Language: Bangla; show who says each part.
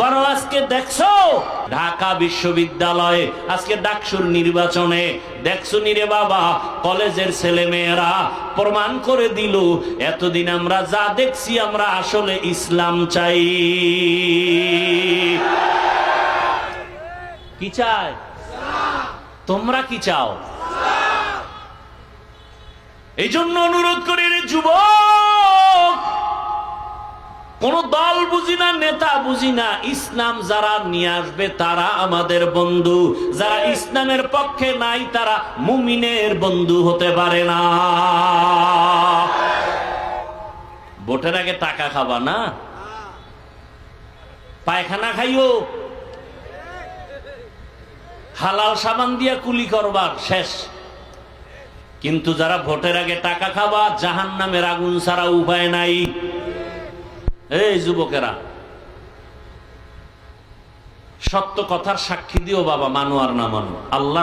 Speaker 1: বড় আজকে দেখছ? ঢাকা বিশ্ববিদ্যালয়ে আজকে ডাকসুর নির্বাচনে দেখছ নিরে বাবা? কলেজের ছেলে মেয়েরা প্রমাণ করে দিল, এতদিন আমরা যা দেখছি আমরা আসলে ইসলাম চাই। কি চায় তোমরা কি চাও? এই জন্য অনুরোধ করি রে যুবক কোন দল বুঝি না, নেতা বুঝি না, ইসলাম যারা নিয়ে আসবে তারা আমাদের বন্ধু। যারা ইসলামের পক্ষে নাই, তারা মুমিনের বন্ধু হতে পারে না। ভোটের আগে টাকা খাবা না? পায়খানা খাইও। হালাল সাবান দিয়া কুলি করবার শেষ। কিন্তু যারা ভোটের আগে টাকা খাবা জাহান নামের আগুন ছাড়া উপায় নাই। যুবকেরা সত্য কথার সাক্ষী দিও বাবা মানো আর না মানো আল্লাহ